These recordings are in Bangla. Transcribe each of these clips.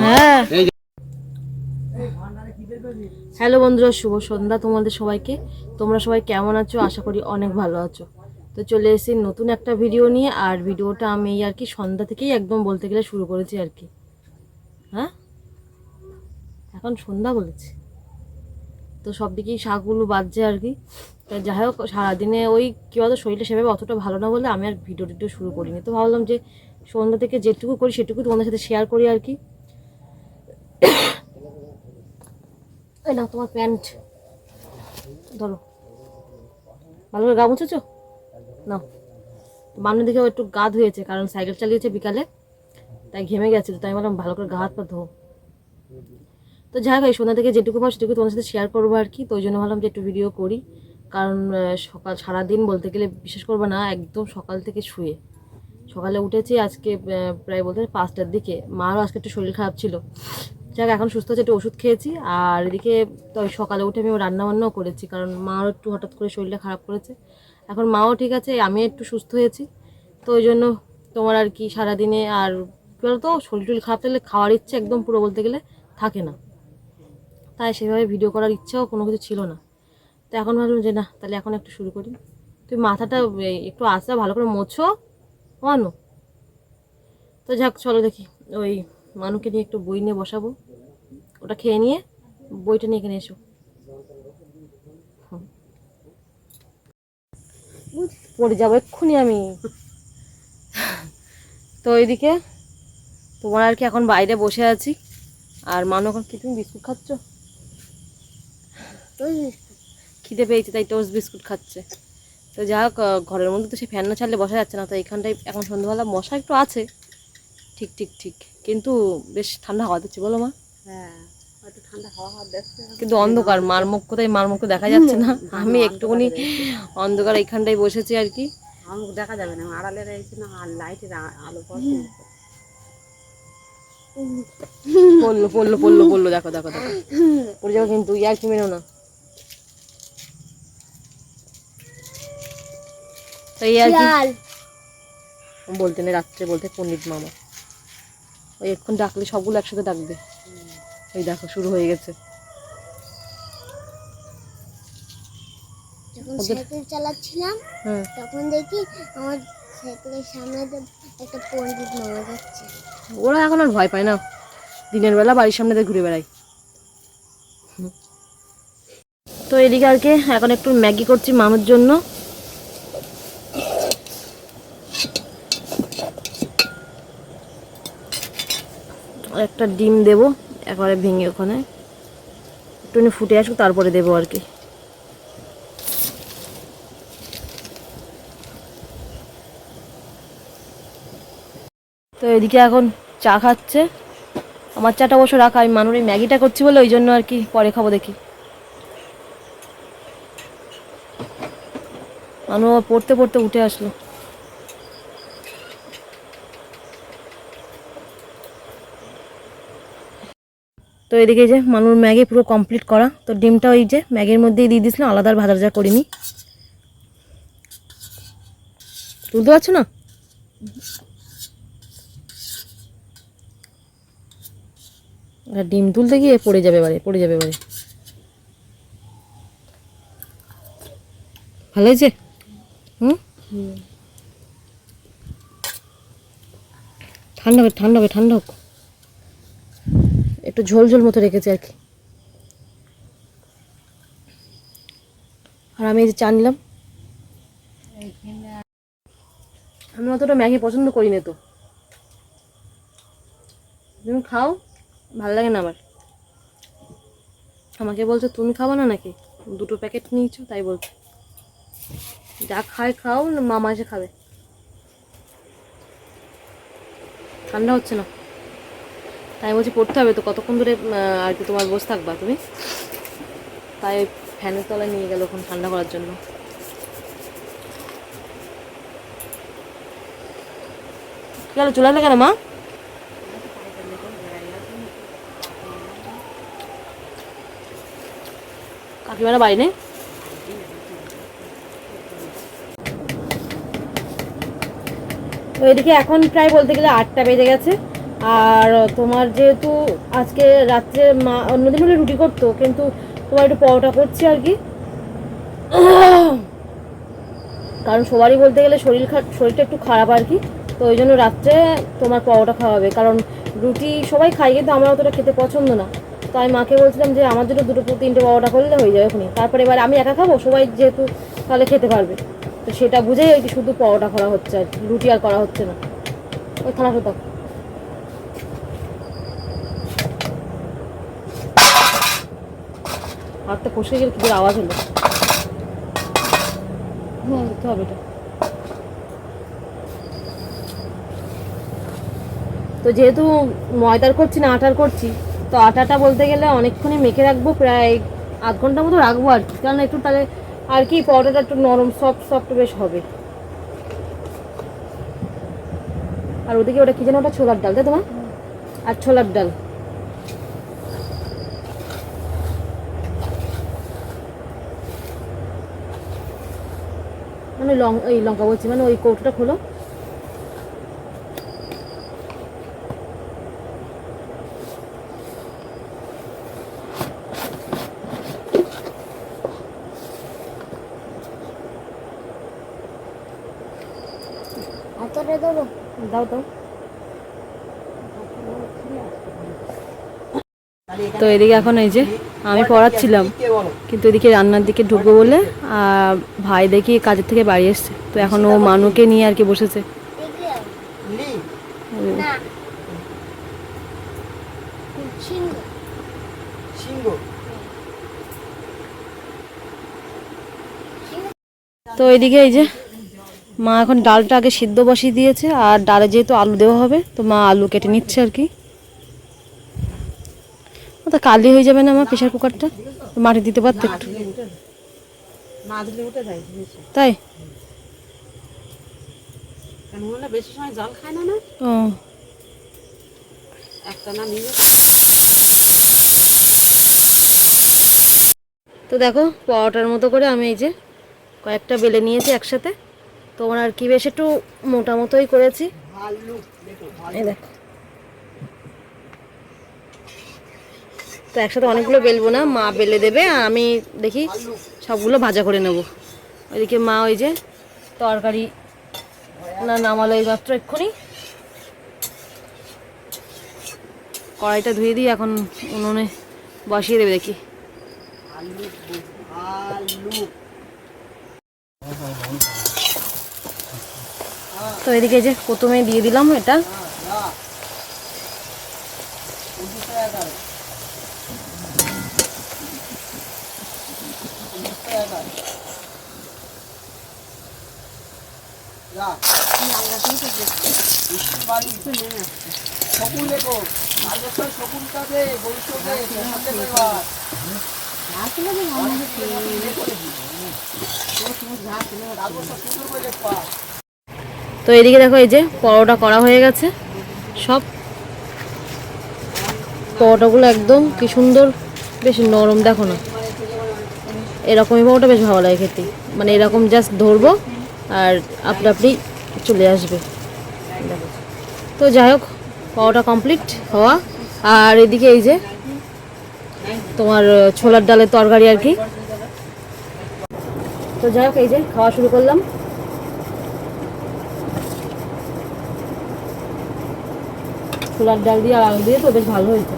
হ্যাঁ। হ্যালো বন্ধুরা শুভ সন্ধ্যা তোমাদের সবাইকে। তোমরা সবাই কেমন আছো? আশা করি অনেক ভালো আছো। তো চলে এসেছি নতুন একটা ভিডিও নিয়ে আর ভিডিওটা আমি এই আর কি সন্ধ্যা থেকেই একদম বলতে গেলে শুরু করেছি আর কি। হ্যাঁ? এখন সন্ধ্যা বলেছি। তো সব দিকেই শাকগুলো বাজছে আর কি। তা যাই হোক, সারাদিনে ওই কী বলতো, শরীরটা সেভাবে অতটা ভালো না বলে আমি আর ভিডিও টিডিও শুরু করিনি। তো ভাবলাম যে সন্ধ্যা থেকে যেটুকু করি সেটুকু তোমাদের সাথে শেয়ার করি আর কি। না তোমার প্যান্ট। ধরো। ভালো করে গা মুছেছো? না মামনি দেখে একটু গা ধুয়েছে কারণ সাইকেল চালিয়েছে বিকালে, তাই ঘেমে গেছে, তো তাই বললাম ভালো করে গা হাত পা ধো তো যাই হোক, এই সন্ধ্যা থেকে যেটুকু পাও সেটুকু তোমার সাথে শেয়ার করব আর কি, তো ওই জন্য ভাবলাম যে একটু ভিডিও করি। কারণ সকাল, সারাদিন বলতে গেলে বিশেষ করব না, একদম সকাল থেকে শুয়ে। সকালে উঠেছি, আজকে প্রায় বলতে পাঁচটার দিকে। মারও আজকে একটু শরীর খারাপ ছিল। যাক, এখন সুস্থ আছে, একটু ওষুধ খেয়েছি। আর এদিকে তো সকালে উঠে আমি রান্না বান্নাও করেছি, কারণ মাও একটু হঠাৎ করে শরীরটা খারাপ করেছে। এখন মাও ঠিক আছে আমি একটু সুস্থ হয়েছি। তো ওই জন্য তোমার আর কি সারাদিনে আর, কী বলতো, শরীর টরীর খারাপ থাকলে খাওয়ার ইচ্ছে একদম পুরো বলতে গেলে থাকে না। তাই সেভাবে ভিডিও করার ইচ্ছাও কোনো কিছু ছিল না। তো এখন ভাবলাম যে, না, তাহলে এখন একটু শুরু করি। তুই মাথাটা একটু আসা ভালো করে মোছো। মানো। তো যাক, চলো দেখি। ওই মানুকে নিয়ে একটু বই নিয়ে বসাবো। ওটা খেয়ে নিয়ে বইটা নিয়ে এখানে এসো। পড়ে যাব এক্ষুনি আমি। তো ওইদিকে তোমার আর কি এখন বাইরে বসে আছি। আর মানু এখন কি, তুমি বিস্কুট খাচ্ছ? খিদে পেয়েছে তাই টোস্ট বিস্কুট খাচ্ছে। তো যা হোক ঘরের মধ্যে তো সে ফ্যান না ছাড়লে বসা যাচ্ছে না তো এখানটায় এখন সন্ধ্যাবেলা মশা একটু আছে। ঠিক ঠিক ঠিক। কিন্তু বেশ ঠান্ডা হাওয়া দিচ্ছে বলো মা। হ্যাঁ কিন্তু অন্ধকার মার মুখ কোথায় মার মুখ দেখা যাচ্ছে না। আমি একটুখানি অন্ধকার এইখানটায় বসেছি আর কি। দেখা যাবে না আড়ালে রয়েছে না আর লাইটের আলো পড়ছে। পড়ল পড়ল পড়ল পড়ল। দেখো দেখো দেখো। পড়ে যাব কিন্তু ইয়ার কি মেনো না। এই আর কি বলতে নেই রাত্রে বলতে পণ্ডিত মামা। ওই এক্ষুন ডাকলে সবগুলো একসাথে ডাকবে। এই দেখো শুরু হয়ে গেছে। যখন সাইকেল চালাচ্ছিলাম তখন দেখি আমার সাইকেলের সামনে একটা পণ্ডিত মামা যাচ্ছে। ওরা এখন আর ভয় পায় না। দিনের বেলা বাড়ির সামনে ঘুরে বেড়ায়। তো এদিকে আর কি এখন একটু ম্যাগি করছি মানুষ জন্য। একটা ডিম দেব, একবারে ভেঙে ওখানে। একটুখানি ফুটে আসুক, তারপরে দেবো আর কি। তো এদিকে এখন চা খাচ্ছে। আমার চাটা অবশ্য রাখা, আমি মানুষ ম্যাগিটা করছি বলে ওই জন্য আর কি, পরে খাব দেখি। মানু পড়তে পড়তে উঠে আসলো। এদিকে যে মানুষ ম্যাগি পুরো কমপ্লিট করা। তো ডিমটা ওই যে ম্যাগির মধ্যেই দিয়ে দিয়েছিলাম আলাদা ভাজা ভাজা করিনি। তুলতে পারছ না? ডিম তুলতে গিয়ে পড়ে যাবে এবারে, পড়ে যাবে এবারে। ভালো হয়েছে? হুম? ঠান্ডা হবে ঠান্ডা হবে ঠান্ডা হোক। একটু ঝোল ঝোল মতো রেখেছি আর কি। আর আমি এই যে চা নিলাম। আমি অতটা ম্যাগি পছন্দ করি না তো। তুমি খাও, ভালো লাগে না আমার। আমাকে বলছো, তুমি খাব না নাকি? দুটো প্যাকেট নিয়েছো, তাই বলছো। যা খায় খাও, মামা এসে খাবে। ঠান্ডা হচ্ছে না। তাই বলছি, পড়তে হবে তো, কতক্ষণ ধরে আর কি তোমার বসে থাকবা তুমি? তাই ফ্যানের তলায় নিয়ে গেল ওখানে ঠান্ডা করার জন্য। হলো চলে এলে কেন মা? কাকিমারা বাড়ি নেই? এদিকে এখন প্রায় বলতে গেলে আটটা বেজে গেছে। আর তোমার যেহেতু আজকে রাত্রে মা অন্যদিন হলে রুটি করতো, কিন্তু তোমার একটু পরোটা করছি আর কি। কারণ সবারই বলতে গেলে শরীর শরীরটা একটু খারাপ আর কি, তো ওই জন্য রাত্রে তোমার পরোটা খাওয়াবে। কারণ রুটি সবাই খাই কিন্তু আমার অতটা খেতে পছন্দ না। তো আমি মাকে বলছিলাম যে, আমার জন্য দুটো তিনটে পরোটা করলে হয়ে যাবে ওখানে তারপরে এবার আমি একা খাব? সবাই যেহেতু তাহলে খেতে পারবে। তো সেটা বুঝেই আর কি শুধু পরোটা করা হচ্ছে আর রুটি আর করা হচ্ছে না। ওই হতো হাতটা ফসকে গেলে কি আওয়াজ হলো? হুম হবে এটা। তো যেহেতু ময়দার করছি না, আটার করছি, তো আটাটা বলতে গেলে অনেকক্ষণই মেখে রাখব, প্রায় আধ ঘণ্টার মতো রাখব আর কি। কারণ একটু তাহলে আর কি পরোটাটা একটু নরম সফট সফট বেশ হবে। আর ওদিকে ওটা কি যেন ওটা ছোলার ডাল, তাই তোমার আর ছোলার ডাল। মানে লং এই লঙ্কা বলছি মানে ওই কৌটোটা খোলো। দাও দাও তো এদিকে এখন এই যে আমি পড়াচ্ছিলাম। কিন্তু এদিকে রান্নার দিকে ঢুকবো বলে আর ভাই দেখি কাজের থেকে বাড়ি এসছে। তো এখন ও মানুকে নিয়ে আর কি বসেছে। তো এইদিকে এই যে মা এখন ডালটা আগে সিদ্ধ বসিয়ে দিয়েছে আর ডালে যেহেতু আলু দেওয়া হবে তো মা আলু কেটে নিচ্ছে আর কি। ও তো কালি হয়ে যাবে না আমার প্রেশার কুকারটা মাটি দিতে পারতো একটু। তাই? ও। তো দেখো, পরোটার মতো করে আমি এই যে কয়েকটা বেলে নিয়েছি একসাথে। তোমার আর কি বেশ একটু মোটা মতোই করেছি। এই দেখো। তো একসাথে অনেকগুলো বেলবো না, মা বেলে দেবে আমি দেখি সবগুলো ভাজা করে নেব। ওইদিকে মা ওই যে তরকারি না নামালো এই মাত্র এক্ষুনি। কড়াইটা ধুয়ে দিই এখন উনুনে বসিয়ে দেবে দেখি। তো এদিকে যে প্রথমে দিয়ে দিলাম এটা। তো এদিকে দেখো এই যে পরোটা করা হয়ে গেছে। সব পরোটাগুলো একদম কি সুন্দর, বেশ নরম দেখো না। এরকমই পরোটা বেশ ভালো লাগে খেতে। মানে এরকম জাস্ট ধরবো আর আপনি আপনি চলে আসবে। তো যাই হোক, পাওয়াটা কমপ্লিট হওয়া। আর এদিকে এই যে, তোমার ছোলার ডালের তরকারি আর কি। তো যাই হোক, এই যে খাওয়া শুরু করলাম। ছোলার ডাল দিয়ে আর আলু দিয়ে তো বেশ ভালো হয়েছে।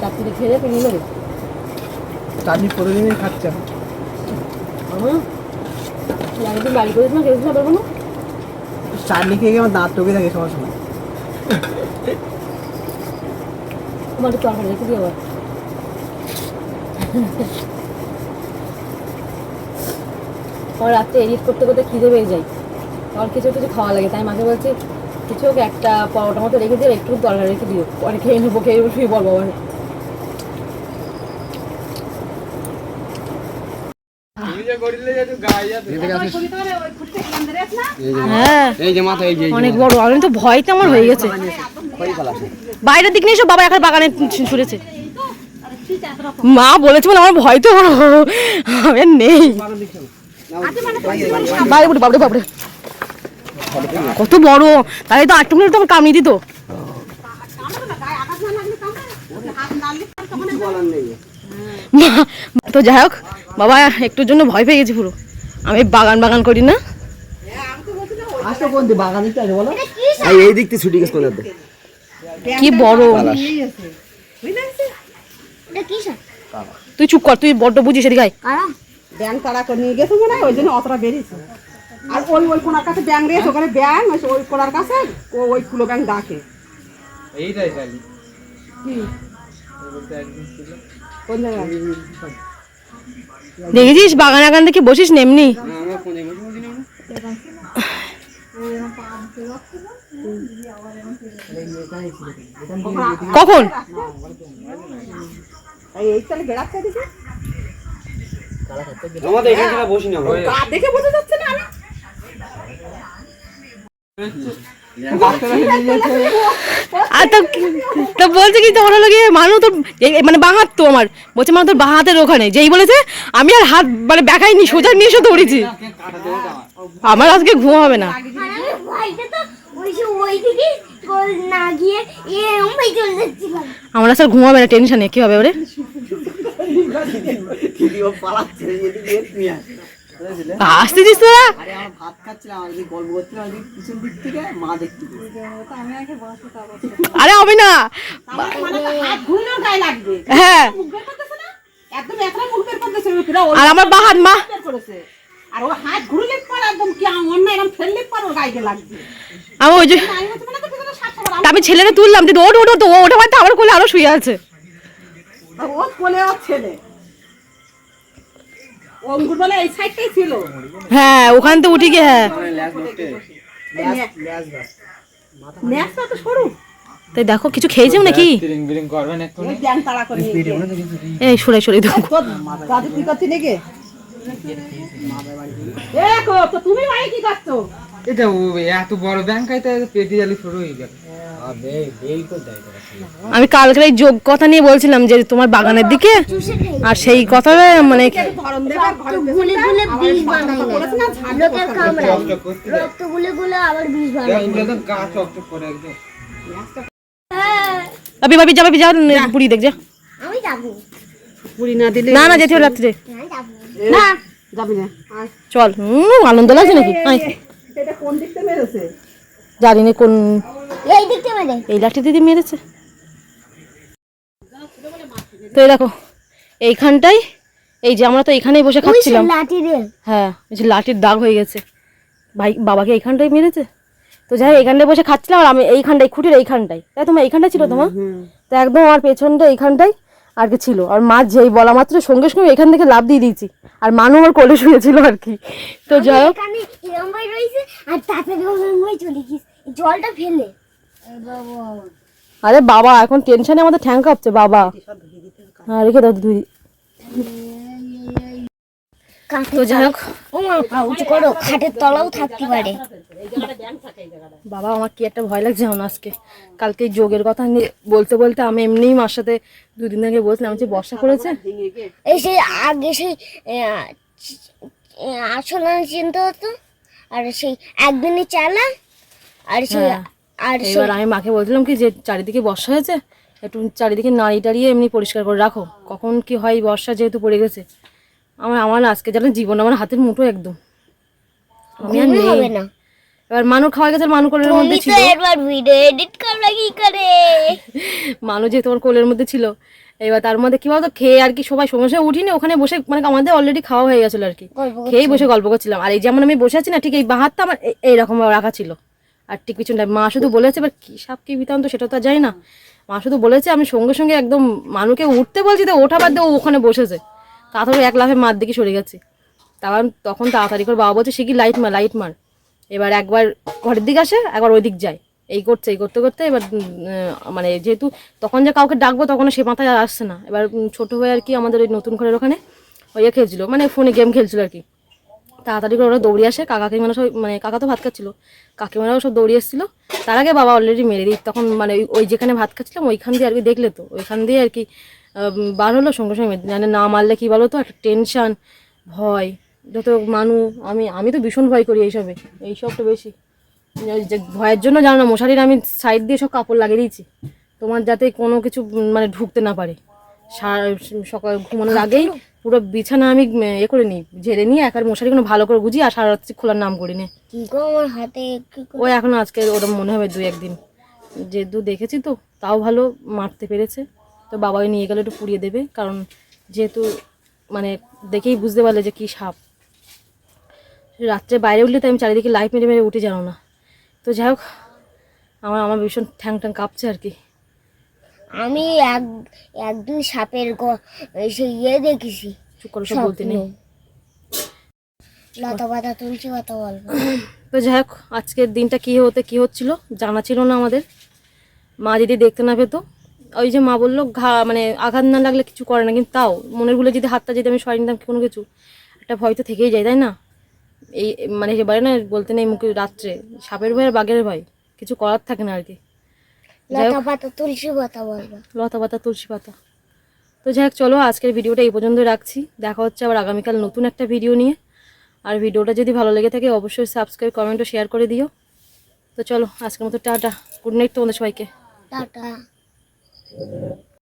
চাকরি খেয়ে পেয়ে নেবে চাটনি প্রতিদিনই খাচ্ছে একদিন বাড়ি করেছিলাম না খেয়েছিলাম পারব না চাটনি খেয়ে গিয়ে আমার দাঁত টকে থাকে সবার সময়। তোমার তরকারি রেখে দিই আবার। আমার রাত্রে এডিট করতে করতে খিদে পেয়ে যাই আমার কিছু কিছু খাওয়া লাগে তাই মাকে বলছি কিছু একটা পরোটা মতো রেখে দিও একটু তরকারি রেখে দিও। পরে খেয়ে নেব খেয়ে নেব শুয়ে পড়ব আবার তুমি যে করিলে যে হ্যাঁ এই যে মাথা এই যে অনেক বড় আমি তো ভয়তে আমার হয়ে গেছে। বাইরের দিক নিয়ে বাবা এখন বাগানে ছুড়েছে মা বলেছে বলে আমার ভয় তো আমি নেই। বাবরে বাবরে বাবরে কত বড়। তাহলে তো আটটু মিনিট তো আমার কামড়িয়ে দিত। মা- তো যাই হোক। বাবা একটুর জন্য ভয় পেয়ে গেছি পুরো। আমি বাগান বাগান করি না। এই এই দিক থেকে ছুটি গেছে কোন কি বড়। তুই চুপ কর তুই বড্ড বুঝিস এদিকে ব্যাং তাড়া করে নিয়ে গেছে মনে হয় ওই জন্য অতটা বেরিয়েছে। আর ওই ওই কোনার কাছে ব্যাং রয়েছে ওখানে ব্যাং ওই কোনার কাছে ও ওই কুলো ব্যাং ডাকে। এইটাই কি? কোন জায়গায়? দেখেছিস বাগান আগান দেখে বসিস নেমনি কখন? বসি দেখে বোঝা যাচ্ছে না আমি আর তা তা বলছে কি হলো গিয়ে মানু তোর মানে বাঁ হাত তো আমার। বলছে মানে তোর বাঁ হাতের ওখানে। যেই বলেছে, আমি আর হাত মানে দেখাইনি, সোজা নিয়ে এসে দৌড়েছি আমার আজকে ঘুম হবে না। তো আমার আজকে ঘুম হবে না, টেনশনে, কি হবে ওরে? দিদি ও পালাচ্ছে এদিকে এর নিয়ে আসে। বুঝেছিলে? আসতেছিস তোরা আরে আমরা ভাত খাচ্ছিলাম আর গল্প করছিলাম এদিকে পিছন দিক থেকে মা দেখতে আরে হবে না মানে তো হ্যাঁ একদম মুখ বের করতেছে আর আমার বাঁ হাত মা আর ও হাত ঘুরলে পর একদম কি অন্য এরকম ফেললে পর ওর গায়ে লাগবে আমি ওই যে মানে তো তা ছেলেকে তুললাম তুই ওঠ ওঠ ওঠ, ও ওঠা আমার কোলে আরও শুয়ে আছে ও কোলে ওর ছেলে ও এই সাইডটাই ছিল। হ্যাঁ ওখান থেকে উঠে গিয়ে হ্যাঁ। ন্যাসটা তো সরু। তাই দেখো কিছু খেয়েছেও নাকি। এই সরে সরে দেখো। তুমি ভাই কি করছ? এটা এত বড় ব্যাংক পেটি জালি শুরু হয়ে গেল। আমি কালকে এই যোগ কথা নিয়ে বলছিলাম যে তোমার বাগানের দিকে আর সেই কথা মানে ধরন দেবে ঘরে গুলে গুলে বিষ বানাই না বলেছে না ঝাড় লোকের কামড়ায় চকচক করতে রক্ত গুলে গুলে আবার বিষ বানাই এগুলো তো গা চকচক করে একদম। ভাবি ভাবি যা ভাবি যা পুরি দেখ যা। আমি যাব। পুরি না দিলে না না যেতে রাত্রে। না যাবি না। চল হুম আনন্দ লাগছে নাকি? আয়। কোন দিক থেকে মেরেছে? জানি না কোন এই দিকটা মানে এই লাঠি দিদি মেরেছে। তো এই দেখো এইখানটাই এই যে আমরা তো এইখানেই বসে খাচ্ছিলাম। লাঠি হ্যাঁ এই যে লাঠির দাগ হয়ে গেছে। ভাই বাবাকে এইখানটাই মেরেছে? তো যাই হোক, এইখানটায় বসে খাচ্ছিলাম আর আমি এইখানটাই খুঁটির এইখানটাই তাই তোমার এইখানটা ছিল তোমার? তো একদম আমার পেছনটা এইখানটাই আর কি ছিল। আর মা যেই বলা মাত্র সঙ্গে সঙ্গে এখান থেকে লাভ দিয়ে দিয়েছি। আর মানু আমার কোলে শুয়েছিল আর কি। তো যাই হোক। আর চলে জলটা ফেলে। আরে বাবা এখন টেনশনে আমাদের ঠ্যাং কাঁপছে বাবা। হ্যাঁ রেখে দাও দুই তো যাই হোক। উঁচু করো খাটের তলাও থাকতে পারে। বাবা আমার কি একটা ভয় লাগছে এখন আজকে। কালকে যোগের কথা বলতে বলতে আমি এমনিই মার সাথে দুদিন আগে বলছিলাম যে বর্ষা করেছে এই সেই আগে সেই আসলে চিন্তা হতো আর সেই একদিনই চালা আর সেই হ্যাঁ। আর এবার আমি মাকে বলছিলাম কি যে চারিদিকে বর্ষা হয়েছে একটু চারিদিকে নাড়ি টাড়িয়ে এমনি পরিষ্কার করে রাখো। কখন কি হয় বর্ষা যেহেতু পড়ে গেছে। আমার আমার আজকে যেন জীবন আমার হাতের মুঠো একদম। আমি আর নেই। হবে না। এবার মানু খাওয়া গেছে মানু কোলের মধ্যে ছিল। একবার ভিডিও এডিট করলা কি করে? মানু যেহেতু আমার কোলের মধ্যে ছিল। এবার তার মধ্যে কি বলতো খেয়ে আর কি সবাই সময় উঠিনি ওখানে বসে মানে আমাদের অলরেডি খাওয়া হয়ে গেছিল আর কি। খেয়েই বসে গল্প করছিলাম। আর এই যেমন আমি বসে আছি না ঠিক এই বাহাতটা আমার এই- এইরকম রাখা ছিল। আর ঠিক পিছনটা মা শুধু বলেছে এবার কি সাপ কি বিতান্ত সেটা তো আর জানি না। মা শুধু বলেছে আমি সঙ্গে সঙ্গে একদম মানুকে উঠতে বলছি তো ওঠা বাদ দিয়ে ও ওখানে বসেছে। তাড়াতাড়ি এক লাফে মার দিকে সরে গেছে। তারপর তখন তাড়াতাড়ি করে বাবা বলছে, সে কি লাইট মার লাইট মার? এবার একবার ঘরের দিকে আসে, একবার ওই দিক যায়। এই করছে, এই করতে করতে এবার মানে যেহেতু তখন যে কাউকে ডাকবো তখন সে মাথায় আসছে না। এবার ছোট হয়ে আর কি আমাদের ওই নতুন ঘরের ওখানে ওই ইয়ে খেলছিল মানে ফোনে গেম খেলছিল আর কি। তাড়াতাড়ি করে ওরা দৌড়ে আসে কাকা কাকিমারা সব মানে কাকা তো ভাত খাচ্ছিল, কাকিমারাও সব দৌড়ে এসেছিল। তার আগে বাবা অলরেডি মেরে দিই তখন মানে ওই- যেখানে ভাত খাচ্ছিলাম, ওইখান দিয়ে আর কি দেখলে তো, ওইখান দিয়ে আর কি বার হলো সঙ্গে সঙ্গে মানে না মারলে কী বলো তো একটা টেনশন ভয়। যত মানুষ আমি আমি তো ভীষণ ভয় করি এইসবে। এইসবটা বেশি। যে ভয়ের জন্য জানো না মশারির আমি সাইড দিয়ে সব কাপড় লাগিয়ে দিয়েছি। তোমার যাতে কোনো কিছু মানে ঢুকতে না পারে। সকাল ঘুমানোর আগেই পুরো বিছানা আমি এ করে নিই ঝেড়ে নিয়ে একার মশারিগুলো ভালো করে গুজি আর সারা রাত্রি খোলার নাম করি নে। আমার হাতে ও এখন আজকে ওরকম মনে হবে দুই একদিন। যে দু দেখেছি তো তাও ভালো মারতে পেরেছে। তো বাবাই নিয়ে গেলে একটু পুড়িয়ে দেবে। কারণ যেহেতু মানে দেখেই বুঝতে পারলে যে কি সাপ। রাত্রে বাইরে উঠলে তো আমি চারিদিকে লাইট মেরে মেরে উঠে জানো না। তো যাই হোক আমার আমার ভীষণ ঠ্যাং ঠ্যাং কাঁপছে আর কি। আমি এক এক দুই সাপের গ- এই সে ইয়ে দেখেছি। চুপ করে সব বলতে নেই। লতা পাতা তুলসী পাতা বলব। তো যাই হোক আজকের দিনটা কী হতে কী হচ্ছিল জানা ছিল না আমাদের। মা যদি দেখতে না পেতো। ওই যে মা বলল ঘা মানে আঘাত না লাগলে কিছু করে না। কিন্তু তাও মনের ভুলে যদি হাতটা যদি আমি সরিয়ে নিতাম কোনো কিছু? একটা ভয় তো থেকেই যায় তাই না? এই মানে এবারে না বলতে নেই মুখে রাত্রে। সাপের ভয় আর বাঘের ভয় কিছু করার থাকে না আর কি। যাই লতা পাতা তুলসী পাতা বলব। লতা পাতা তুলসী পাতা। তো যাই হোক চলো আজকের ভিডিওটা এই পর্যন্ত রাখছি। দেখা হচ্ছে আবার আগামীকাল নতুন একটা ভিডিও নিয়ে। আর ভিডিওটা যদি ভালো লেগে থাকে অবশ্যই সাবস্ক্রাইব কমেন্ট ও শেয়ার করে দিও। তো চলো আজকের মতো টাটা। গুড নাইট তোমাদের সবাইকে। টাটা। Amen.